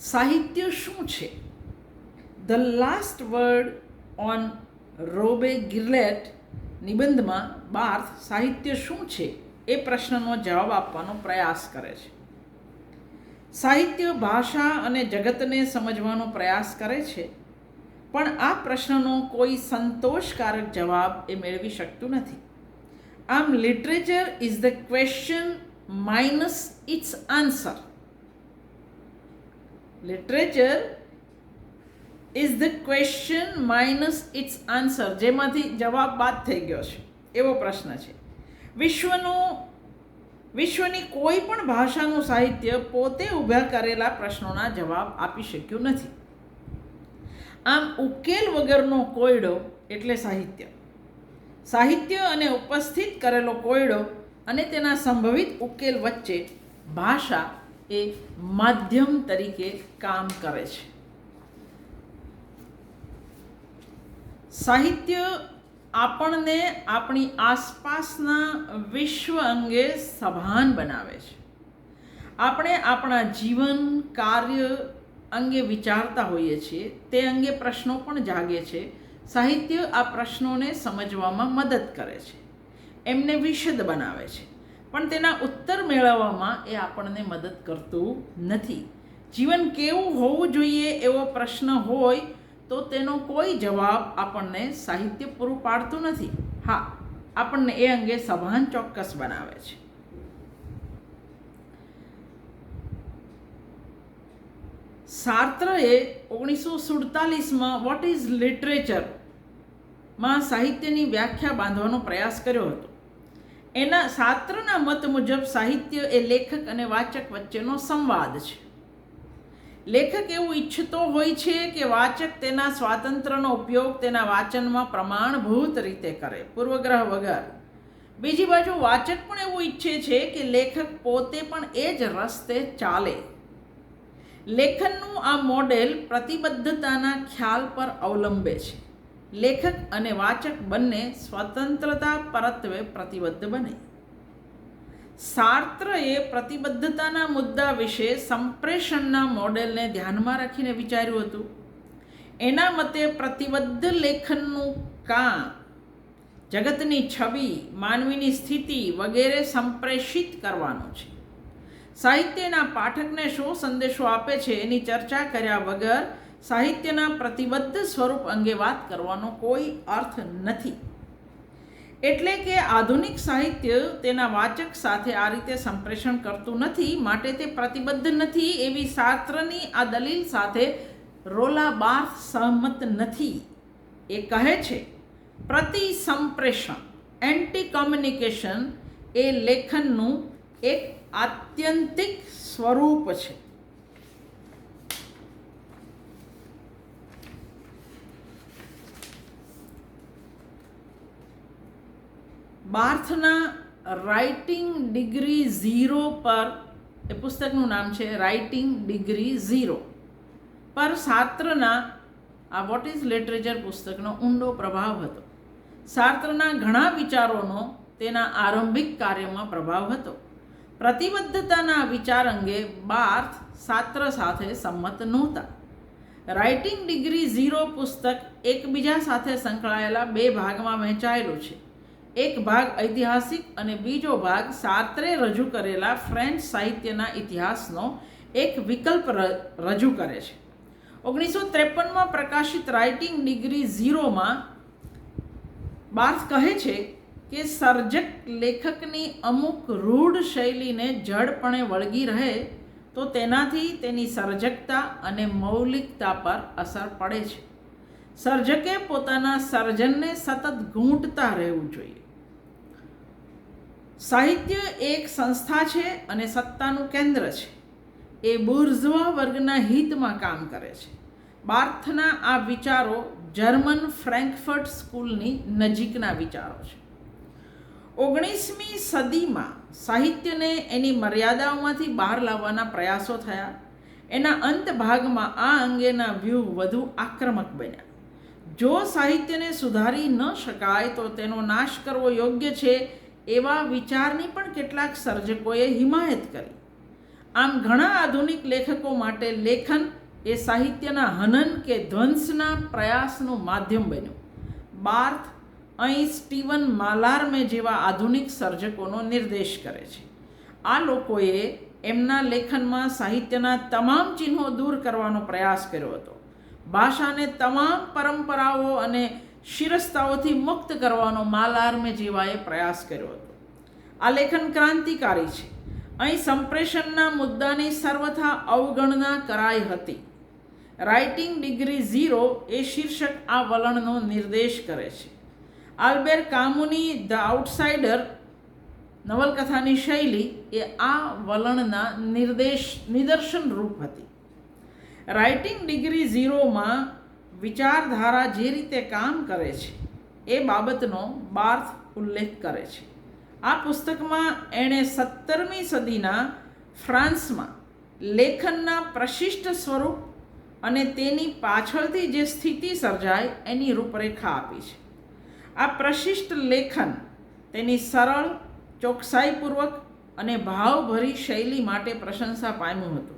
સાહિત્ય શું છે? The last word on Robbe Grillet નિબંધમાં Barthes સાહિત્ય શું છે? એ પ્રશ્નનો જવાબ આપવાનો પ્રયાસ કરે છે. સાહિત્ય ભાષા અને જગતને સમજવાનો પ્રયાસ કરે છે. પણ આ પ્રશ્નનો કોઈ સંતોષકારક જવાબ એ મેળવી શકતું નથી. આમ literature is the question minus its answer. Literature is the question minus its answer જેમાંથી જવાબ બાદ થઈ ગયો છે. એવો પ્રશ્ન છે. વિશ્વનું, વિશ્વની કોઈ પણ ભાષાનું સાહિત્ય પોતે ઊભા કરેલા પ્રશ્નોના જવાબ આપી શક્યું નથી. આમ ઉકેલ વગરનો કોયડો એટલે સાહિત્ય. સાહિત્ય અને ઉપસ્થિત કરેલો કોયડો અને તેના સંભવિત ઉકેલ વચ્ચે ભાષા એ માધ્યમ તરીકે કામ કરે છે. સાહિત્ય આપણને આપણી આસપાસના વિશ્વ અંગે સભાન બનાવે છે. આપણે આપણા જીવન, કાર્ય અંગે વિચારતા હોઈએ છીએ, તે અંગે પ્રશ્નો પણ જાગે છે. સાહિત્ય આ પ્રશ્નોને સમજવામાં મદદ કરે છે. એમને વિશદ બનાવે છે. પણ તેના ઉત્તર મેળવવામાં એ આપણને મદદ કરતું નથી. જીવન કેવું હોવું જોઈએ એવો પ્રશ્ન હોય તો તેનો કોઈ જવાબ આપણને સાહિત્ય પૂરું પાડતું નથી. હા, આપણને એ અંગે સભાન ચોક્કસ બનાવે છે. સાર્ત્રએ ઓગણીસો સુડતાલીસમાં વોટ ઇઝ લિટરેચરમાં સાહિત્યની વ્યાખ્યા બાંધવાનો પ્રયાસ કર્યો હતો. એના શાસ્ત્રના મત મુજબ સાહિત્ય એ લેખક અને વાચક વચ્ચેનો સંવાદ છે. લેખક એવું ઈચ્છતો હોય છે કે વાચક તેના સ્વાતંત્ર્યનો ઉપયોગ તેના વાચનમાં પ્રમાણભૂત રીતે કરે. પૂર્વગ્રહ વગર. બીજી બાજુ વાચક પણ એવું ઈચ્છે છે કે લેખક પોતે પણ એ જ રસ્તે ચાલે. લેખનનું આ મોડેલ પ્રતિબદ્ધતાના ખ્યાલ પર અવલંબે છે. લેખક અને વાચક બંને સ્વતંત્રતા પરત્વે પ્રતિબદ્ધ બને. સાર્ત્રએ પ્રતિબદ્ધતાના મુદ્દા વિશે સંપ્રેષણના મોડેલને ધ્યાનમાં રાખીને વિચાર્યું હતું. એના મતે પ્રતિબદ્ધ લેખનનું કામ, જગતની છબી, માનવીની સ્થિતિ વગેરે સંપ્રેષિત કરવાનું છે. સાહિત્યના પાઠકને શું સંદેશો આપે છે એની ચર્ચા કર્યા વગર સાહિત્યના પ્રતિબદ્ધ સ્વરૂપ અંગે વાત કરવાનો કોઈ અર્થ નથી. એટલે કે આધુનિક સાહિત્ય તેના વાચક સાથે આ રીતે સંપ્રેષણ કરતું નથી, માટે તે પ્રતિબદ્ધ નથી એવી શાસ્ત્રની આ દલીલ સાથે રોલા બાર્થ સહમત નથી. એ કહે છે, પ્રતિ સંપ્રેષણ એન્ટી કોમ્યુનિકેશન એ લેખનનું એક આત્યંતિક સ્વરૂપ છે. બાર્થના રાઇટિંગ ડિગ્રી ઝીરો પર, એ પુસ્તકનું નામ છે રાઇટિંગ ડિગ્રી ઝીરો પર સાત્રના, આ વોટ ઇઝ લિટરેચર પુસ્તકનો ઊંડો પ્રભાવ હતો. સાત્રના ઘણા વિચારોનો તેના આરંભિક કાર્યમાં પ્રભાવ હતો. પ્રતિબદ્ધતાના વિચાર અંગે બાર્થ સાત્ર સાથે સંમત નહોતા. રાઇટિંગ ડિગ્રી ઝીરો પુસ્તક એકબીજા સાથે સંકળાયેલા બે ભાગમાં વહેંચાયેલું છે. એક ભાગ ઐતિહાસિક અને બીજો ભાગ સાત્રે રજૂ કરેલા ફ્રેન્ચ સાહિત્યના ઇતિહાસનો એક વિકલ્પ રજૂ કરે છે. ઓગણીસો ત્રેપનમાં પ્રકાશિત રાઇટિંગ ડિગ્રી ઝીરોમાં બાર્થ કહે છે કે સર્જક લેખકની અમુક રૂઢ શૈલીને જડપણે વળગી રહે તો તેનાથી તેની સર્જકતા અને મૌલિકતા પર અસર પડે છે. સર્જકે પોતાના સર્જનને સતત ઘૂંટતા રહેવું જોઈએ. સાહિત્ય એક સંસ્થા છે અને સત્તાનું કેન્દ્ર છે. એ બુર્ઝવા વર્ગના હિતમાં કામ કરે છે. બાર્થના આ વિચારો જર્મન ફ્રેન્કફર્ટ સ્કૂલની નજીકના વિચારો છે. ઓગણીસમી સદીમાં સાહિત્યને એની મર્યાદાઓમાંથી બહાર લાવવાના પ્રયાસો થયા. એના અંત ભાગમાં આ અંગેના વ્યૂહ વધુ આક્રમક બન્યા. જો સાહિત્યને સુધારી ન શકાય તો તેનો નાશ કરવો યોગ્ય છે એવા વિચારની પણ કેટલાક સર્જકોએ હિમાયત કરી. આમ ઘણા આધુનિક લેખકો માટે લેખન એ સાહિત્યના હનન કે ધ્વંસના પ્રયાસનું માધ્યમ બન્યું. બાર્થ અહીં સ્ટીવન માલાર્મે જેવા આધુનિક સર્જકોનો નિર્દેશ કરે છે. આ લોકોએ એમના લેખનમાં સાહિત્યના તમામ ચિહ્નો દૂર કરવાનો પ્રયાસ કર્યો હતો. ભાષાને તમામ પરંપરાઓ અને શિરસ્તાઓથી મુક્ત કરવાનો માલાર્મે જેવાએ પ્રયાસ કર્યો હતો. આ લેખન ક્રાંતિકારી છે. અહીં સંપ્રેષણના મુદ્દાની સર્વથા અવગણના કરાઈ હતી. રાઇટિંગ ડિગ્રી ઝીરો એ શીર્ષક આ વલણનો નિર્દેશ કરે છે. આલ્બેર કામુની ધ આઉટસાઇડર નવલકથાની શૈલી એ આ વલણના નિર્દેશ નિદર્શન રૂપ હતી. રાઇટિંગ ડિગ્રી ઝીરોમાં વિચારધારા જે રીતે કામ કરે છે, એ બાબતનો બાર્થ ઉલ્લેખ કરે છે. આ પુસ્તકમાં એણે સત્તરમી સદીના ફ્રાન્સમાં લેખનના પ્રશિષ્ટ સ્વરૂપ અને તેની પાછળથી જે સ્થિતિ સર્જાય એની રૂપરેખા આપી છે. આ પ્રશિષ્ટ લેખન તેની સરળ, ચોકસાઈપૂર્વક અને ભાવભરી શૈલી માટે પ્રશંસા પામ્યું હતું.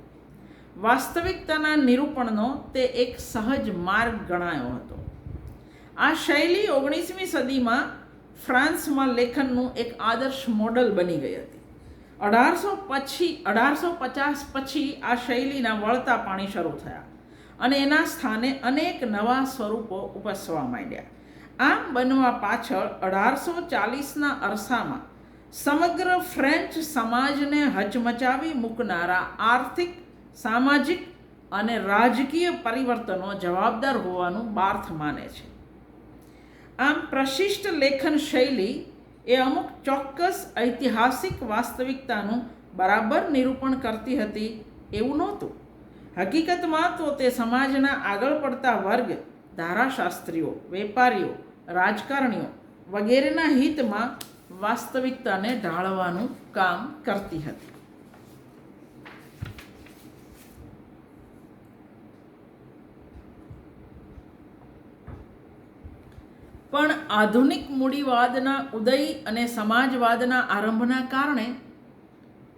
વાસ્તવિકતાના નિરૂપણનો તે એક સહજ માર્ગ ગણાયો હતો. આ શૈલી ઓગણીસમી સદીમાં ફ્રાન્સમાં લેખનનું એક આદર્શ મોડલ બની ગઈ હતી. અઢારસો પછી, અઢારસો પચાસ પછી આ શૈલીના વળતા પાણી શરૂ થયા અને એના સ્થાને અનેક નવા સ્વરૂપો ઉપસવા માંડ્યા. આમ બનવા પાછળ અઢારસો ચાલીસના અરસામાં સમગ્ર ફ્રેન્ચ સમાજને હચમચાવી મૂકનારા આર્થિક સામાજિક અને રાજકીય પરિવર્તનો જવાબદાર હોવાનું બાર્થ માને છે. આમ પ્રશિષ્ટ લેખન શૈલી એ અમુક ચોક્કસ ઐતિહાસિક વાસ્તવિકતાનું બરાબર નિરૂપણ કરતી હતી એવું નહોતું. હકીકતમાં તો તે સમાજના આગળ પડતા વર્ગ, ધારાશાસ્ત્રીઓ, વેપારીઓ, રાજકારણીઓ વગેરેના હિતમાં વાસ્તવિકતાને ઢાળવાનું કામ કરતી હતી. પણ આધુનિક મૂડીવાદના ઉદય અને સમાજવાદના આરંભના કારણે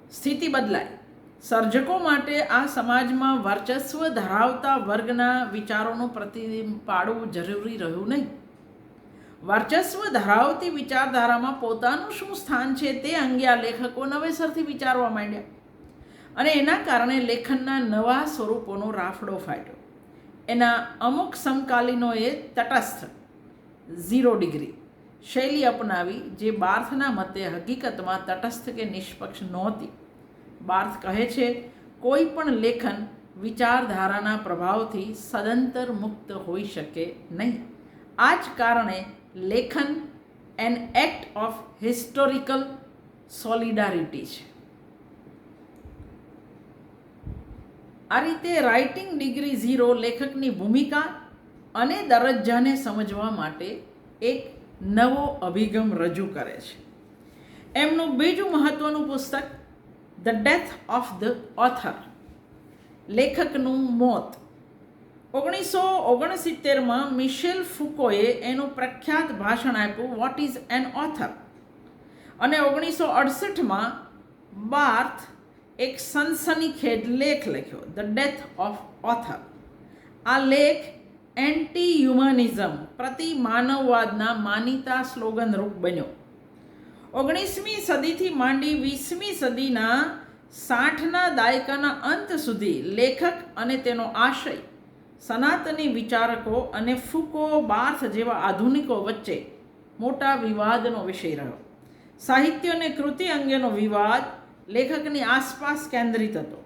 સ્થિતિ બદલાઈ સર્જકો માટે આ સમાજમાં વર્ચસ્વ ધરાવતા વર્ગના વિચારોનું પ્રતિબિંબ પાડવું જરૂરી રહ્યું નહીં. વર્ચસ્વ ધરાવતી વિચારધારામાં પોતાનું શું સ્થાન છે તે અંગે આ લેખકો નવેસરથી વિચારવા માંડ્યા અને એના કારણે લેખનના નવા સ્વરૂપોનો રાફડો ફાટ્યો. એના અમુક સમકાલીનોએ તટસ્થ ઝીરો ડિગ્રી. શૈલી અપનાવી જે બાર્થના મતે હકીકતમાં તટસ્થ કે નિષ્પક્ષ નહોતી. બાર્થ કહે છે, કોઈ પણ લેખન વિચારધારાના પ્રભાવથી સદંતર મુક્ત હોઈ શકે નહીં. આ જ કારણે લેખન an act of historical solidarity છે. આ રીતે રાઇટિંગ ડિગ્રી ઝીરો લેખકની ભૂમિકા અને દરજ્જાને સમજવા માટે એક નવો અભિગમ રજૂ કરે છે. એમનું બીજું મહત્ત્વનું પુસ્તક the death of the author લેખકનું મોત. ઓગણીસો ઓગણસિત્તેરમાં મિશેલ ફુકોએ એનું પ્રખ્યાત ભાષણ આપ્યું વોટ ઇઝ એન ઓથર અને ઓગણીસો અડસઠમાં બાર્થ એક સનસનીખેજ લેખ લખ્યો ધ ડેથ ઓફ ઓથર આ લેખ એન્ટી હ્યુમનિઝમ પ્રતિ માનવવાદના માનીતા સ્લોગન રૂપ બન્યો. ઓગણીસમી સદીથી માંડી વીસમી સદીના સાઠના દાયકાના અંત સુધી લેખક અને તેનો આશય, સનાતની વિચારકો અને ફૂકો બાર્થ જેવા આધુનિકો વચ્ચે મોટા વિવાદનો વિષય રહ્યો. સાહિત્ય અને કૃતિ અંગેનો વિવાદ લેખકની આસપાસ કેન્દ્રિત હતો.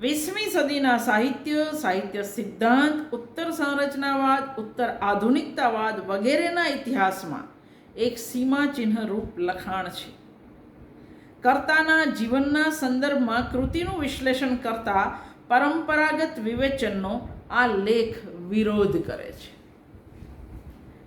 વીસમી સદીના સાહિત્ય સાહિત્ય સિદ્ધાંત, ઉત્તર સંરચનાવાદ, ઉત્તર આધુનિકતાવાદ વગેરેના ઇતિહાસમાં એક સીમાચિહ્ન રૂપ લખાણ છે. કર્તાના જીવનના સંદર્ભમાં કૃતિનું વિશ્લેષણ કરતા પરંપરાગત વિવેચનનો આ લેખ વિરોધ કરે છે.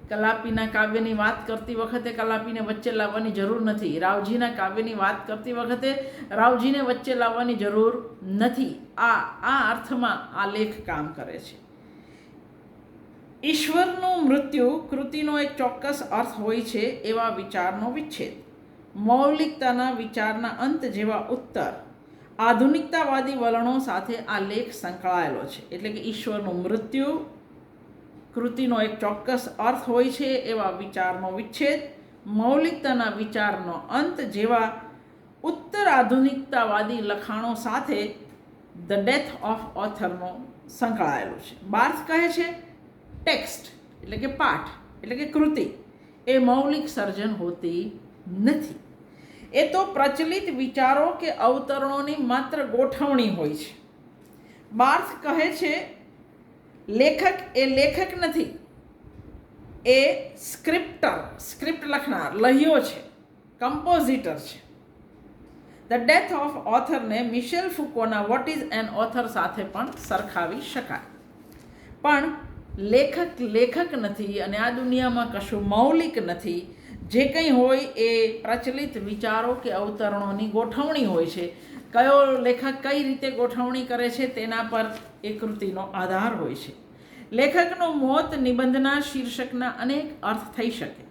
કલાપીના કાવ્યની વાત કરતી વખતે કલાપીને વચ્ચે લાવવાની જરૂર નથી. રાવજીના કાવ્યની વાત કરતી વખતે રાવજીને વચ્ચે લાવવાની જરૂર નથી. આ આ અર્થમાં આ લેખ કામ કરે છે. ઈશ્વરનું મૃત્યુ કૃતિનો એક ચોક્કસ અર્થ હોય છે એવા વિચારનો વિચ્છેદ. મૌલિકતાના વિચારના અંત જેવા ઉત્તર. આધુનિકતાવાદી વલણો સાથે આ લેખ સંકળાયેલો છે. એટલે કે ઈશ્વરનું મૃત્યુ કૃતિનો એક ચોક્કસ અર્થ હોય છે એવા વિચારનો વિચ્છેદ, મૌલિકતાના વિચારનો અંત જેવા ઉત્તર આધુનિકતાવાદી લખાણો સાથે ધ ડેથ ઓફ ઓથરનો સંકળાયેલો છે. બાર્થ કહે છે ટેક્સ્ટ, એટલે કે પાઠ, એટલે કે કૃતિ. એ મૌલિક સર્જન હોતી નથી. એ તો પ્રચલિત વિચારો કે અવતરણોની માત્ર ગોઠવણી હોય છે. બાર્થ કહે છે લેખક એ લેખક નથી. એ સ્ક્રિપ્ટર, સ્ક્રિપ્ટ લખનાર લહ્યો છે, કમ્પોઝિટર છે. ધ ડેથ ઓફ ઓથરને મિશેલ ફુકોના વોટ ઇઝ એન ઓથર સાથે પણ સરખાવી શકાય. પણ લેખક લેખક નથી અને આ દુનિયામાં કશું મૌલિક નથી. જે કંઈ હોય એ પ્રચલિત વિચારો કે અવતરણોની ગોઠવણી હોય છે. કયો લેખક કઈ રીતે ગોઠવણી કરે છે તેના પર એ કૃતિનો આધાર હોય છે. લેખકનું મોત નિબંધના શીર્ષકના અનેક અર્થ થઈ શકે.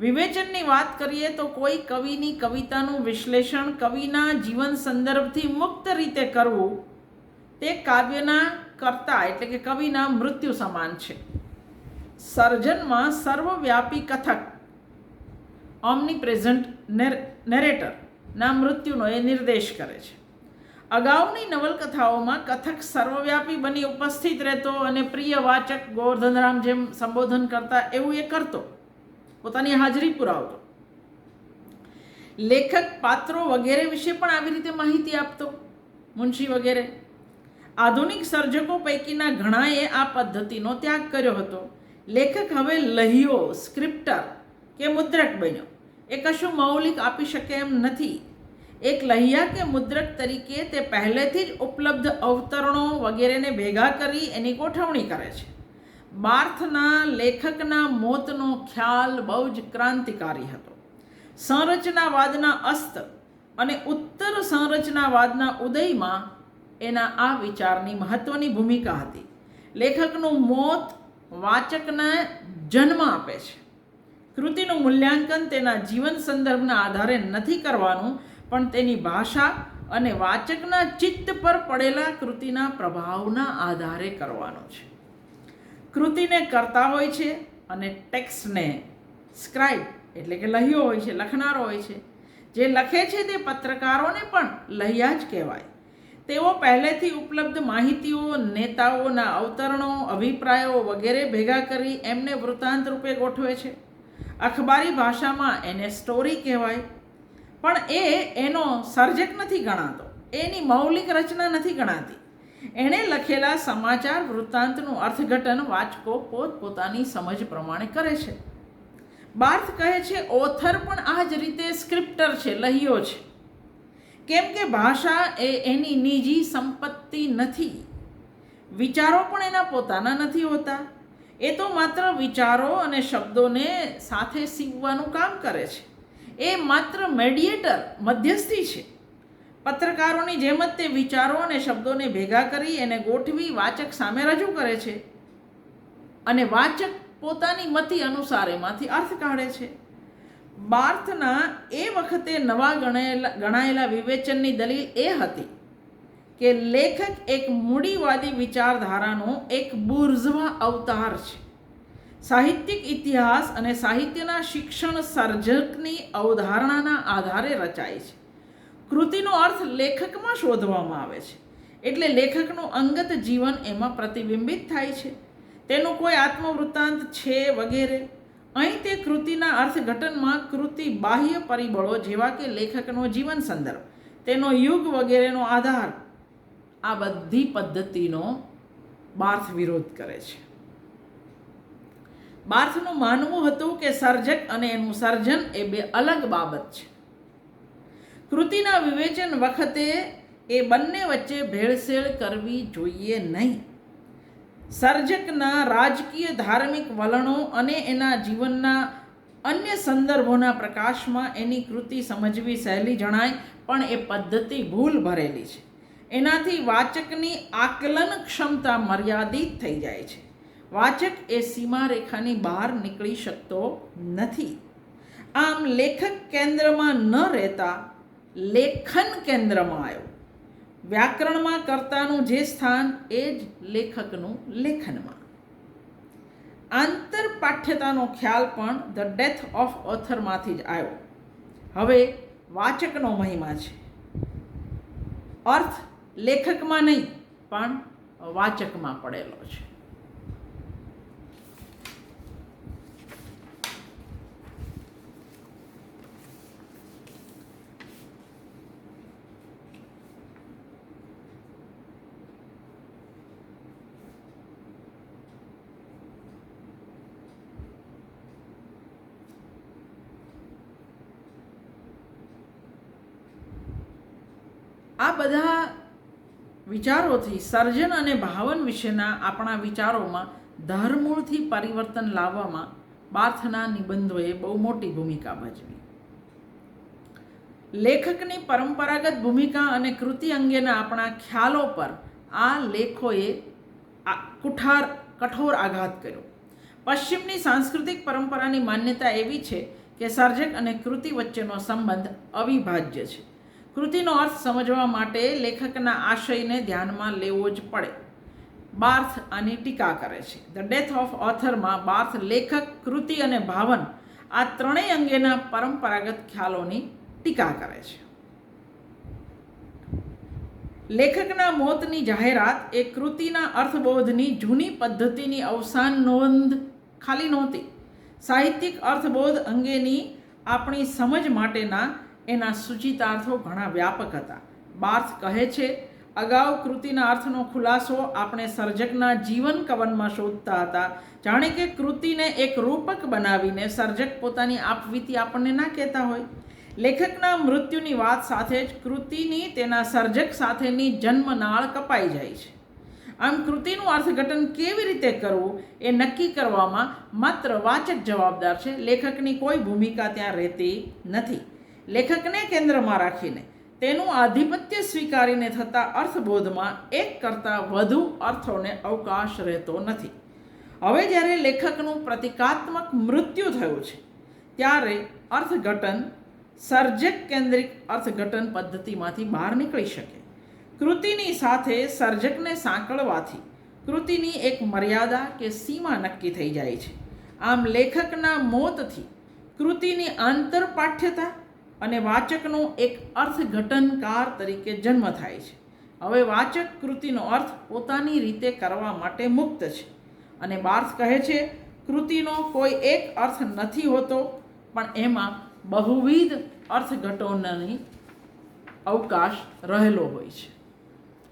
વિવેચનની વાત કરીએ તો કોઈ કવિની કવિતાનું વિશ્લેષણ કવિના જીવન સંદર્ભથી મુક્ત રીતે કરવું તે કાવ્યના કર્તા એટલે કે કવિના મૃત્યુ સમાન છે. સર્જનમાં સર્વવ્યાપી કથક ઓમની પ્રેઝન્ટ નેરેટરના મૃત્યુનો એ નિર્દેશ કરે છે. અગાઉની નવલકથાઓમાં કથક સર્વવ્યાપી બની ઉપસ્થિત રહેતો અને પ્રિય વાચક ગોવર્ધનરામ જેમ સંબોધન કરતા એવું એ કરતો. પોતાની હાજરી પુરાવતો. લેખક પાત્રો વગેરે વિશે પણ આવી રીતે માહિતી આપતો. મુનશી વગેરે. આધુનિક સર્જકો પૈકીના ઘણાએ આ પદ્ધતિનો ત્યાગ કર્યો હતો. લેખક હવે લહિયો, સ્ક્રિપ્ટર કે મુદ્રક બન્યો. એ કશું મૌલિક આપી શકે એમ નથી. એક લહિયા કે મુદ્રક તરીકે તે પહેલેથી જ ઉપલબ્ધ અવતરણો વગેરેને ભેગા કરી એની ગોઠવણી કરે છે. બાર્થના લેખકના મોતનો ખ્યાલ બહુ જ ક્રાંતિકારી હતો. સંરચનાવાદના અસ્ત અને ઉત્તર સંરચનાવાદના ઉદયમાં એના આ વિચારની મહત્ત્વની ભૂમિકા હતી. લેખકનું મોત વાચકને જન્મ આપે છે. કૃતિનું મૂલ્યાંકન તેના જીવન સંદર્ભના આધારે નથી કરવાનું પણ તેની ભાષા અને વાચકના ચિત્ત પર પડેલા કૃતિના પ્રભાવના આધારે કરવાનો છે. કૃતિને કરતા હોય છે અને ટેક્સ્ટને સ્ક્રાઇબ એટલે કે લહ્યો હોય છે, લખનારો હોય છે. જે લખે છે તે પત્રકારોને પણ લહ્યા જ કહેવાય. તેઓ પહેલેથી ઉપલબ્ધ માહિતીઓ, નેતાઓના અવતરણો, અભિપ્રાયો વગેરે ભેગા કરી એમને વૃત્તાંત રૂપે ગોઠવે છે. અખબારી ભાષામાં એને સ્ટોરી કહેવાય પણ એ એનો સર્જક નથી ગણાતો. એની મૌલિક રચના નથી ગણાતી. એણે લખેલા સમાચાર વૃત્તાંતનું અર્થઘટન વાચકો પોતપોતાની સમજ પ્રમાણે કરે છે. બાર્થ કહે છે, ઓથર પણ આ જ રીતે સ્ક્રિપ્ટર છે, લહિયો છે. કેમ કે ભાષા એ એની નિજી સંપત્તિ નથી. વિચારો પણ એના પોતાના નથી હોતા. એ તો માત્ર વિચારો અને શબ્દોને સાથે સીવવાનું કામ કરે છે. એ માત્ર મેડિએટર મધ્યસ્થી છે. પત્રકારોની જેમ જ તે વિચારો અને શબ્દોને ભેગા કરી એને ગોઠવી વાચક સામે રજૂ કરે છે. અને વાચક પોતાની મતિ અનુસાર એમાંથી અર્થ કાઢે છે. બાર્થના એ વખતે નવા ગણાયેલા ગણાયેલા વિવેચનની દલીલ એ હતી કે લેખક એક મૂડીવાદી વિચારધારાનો એક બુર્ઝવા અવતાર છે. સાહિત્યિક ઇતિહાસ અને સાહિત્યના શિક્ષણ સર્જકની અવધારણાના આધારે રચાય છે. કૃતિનો અર્થ લેખકમાં શોધવામાં આવે છે. એટલે લેખકનું અંગત જીવન એમાં પ્રતિબિંબિત થાય છે. તેનું કોઈ આત્મવૃત્તાંત છે વગેરે. અહીં તે કૃતિના અર્થઘટનમાં કૃતિ બાહ્ય પરિબળો જેવા કે લેખકનો જીવન સંદર્ભ, તેનો યુગ વગેરેનો આધાર આ બધી પદ્ધતિનો બાર્થ વિરોધ કરે છે. બાર્થનું માનવું હતું કે સર્જક અને એનું સર્જન એ બે અલગ બાબત છે. કૃતિના વિવેચન વખતે એ બંને વચ્ચે ભેળસેળ કરવી જોઈએ નહીં. સર્જકના રાજકીય ધાર્મિક વલણો અને એના જીવનના અન્ય સંદર્ભોના પ્રકાશમાં એની કૃતિ સમજવી સહેલી જણાય, પણ એ પદ્ધતિ ભૂલ ભરેલી છે. એનાથી વાચકની આકલન ક્ષમતા મર્યાદિત થઈ જાય છે. વાચક એ સીમારેખાની બહાર નીકળી શકતો નથી. આમ લેખક કેન્દ્રમાં ન રહેતા લેખન કેન્દ્રમાં આવ્યો. વ્યાકરણમાં કર્તાનું જે સ્થાન એ જ લેખકનું લેખનમાં. આંતર પાઠ્યતાનો ખ્યાલ પણ ધ ડેથ ઓફ ઓથરમાંથી જ આવ્યો. હવે વાચકનો મહિમા છે. અર્થ લેખકમાં નહીં, પણ વાચકમાં પડેલો છે આ બધા વિચારોથી સર્જન અને ભાવન વિશેના આપણા વિચારોમાં ધરમૂળથી પરિવર્તન લાવવામાં બાર્થના નિબંધોએ બહુ મોટી ભૂમિકા ભજવી. લેખકની પરંપરાગત ભૂમિકા અને કૃતિ અંગેના આપણા ખ્યાલો પર આ લેખોએ કુઠાર કઠોર આઘાત કર્યો. પશ્ચિમની સાંસ્કૃતિક પરંપરાની માન્યતા એવી છે કે સર્જક અને કૃતિ વચ્ચેનો સંબંધ અવિભાજ્ય છે. કૃતિનો અર્થ સમજવા માટે લેખકના આશયને ધ્યાનમાં લેવો જ પડે. બાર્થ આની ટીકા કરે છે. ધ ડેથ ઓફ ઓથરમાં બાર્થ લેખક, કૃતિ અને ભાવન આ ત્રણેય અંગેના પરંપરાગત ખ્યાલોની ટીકા કરે છે. લેખકના મોતની જાહેરાત એ કૃતિના અર્થબોધની જૂની પદ્ધતિની અવસાન નોંધ ખાલી નહોતી. સાહિત્યિક અર્થબોધ અંગેની આપણી સમજ માટેના એના સૂચિતાર્થો ઘણા વ્યાપક હતા. બાર્થ કહે છે, અગાઉ કૃતિના અર્થનો ખુલાસો આપણે સર્જકના જીવન કવનમાં શોધતા હતા. જાણે કે કૃતિને એક રૂપક બનાવીને સર્જક પોતાની આપવીતી આપણને ના કહેતા હોય. લેખકના મૃત્યુની વાત સાથે જ કૃતિની તેના સર્જક સાથેની જન્મનાળ કપાઈ જાય છે. આમ કૃતિનું અર્થઘટન કેવી રીતે કરવું એ નક્કી કરવામાં માત્ર વાચક જવાબદાર છે. લેખકની કોઈ ભૂમિકા ત્યાં રહેતી નથી. લેખકને કેન્દ્રમાં રાખીને. તેનું આધિપત્ય સ્વીકારીને થતા અર્થબોધમાં એક કરતાં વધુ અર્થોને અવકાશ રહેતો નથી. હવે જ્યારે લેખકનું પ્રતિકાત્મક મૃત્યુ થયું છે, ત્યારે અર્થઘટન, સર્જક કેન્દ્રિક અર્થઘટન પદ્ધતિમાંથી બહાર નીકળી શકે. કૃતિની સાથે સર્જકને સાંકળવાથી કૃતિની એક મર્યાદા કે સીમા નક્કી થઈ જાય છે. આમ લેખકના મોતથી કૃતિની આંતરપાઠ્યતા અને વાચકનો એક અર્થઘટનકાર તરીકે જન્મ થાય છે. હવે વાચક કૃતિનો અર્થ પોતાની રીતે કરવા માટે મુક્ત છે. અને બાર્થ કહે છે, કૃતિનો કોઈ એક અર્થ નથી હોતો, પણ એમાં બહુવિધ અર્થઘટનોની અવકાશ રહેલો હોય છે.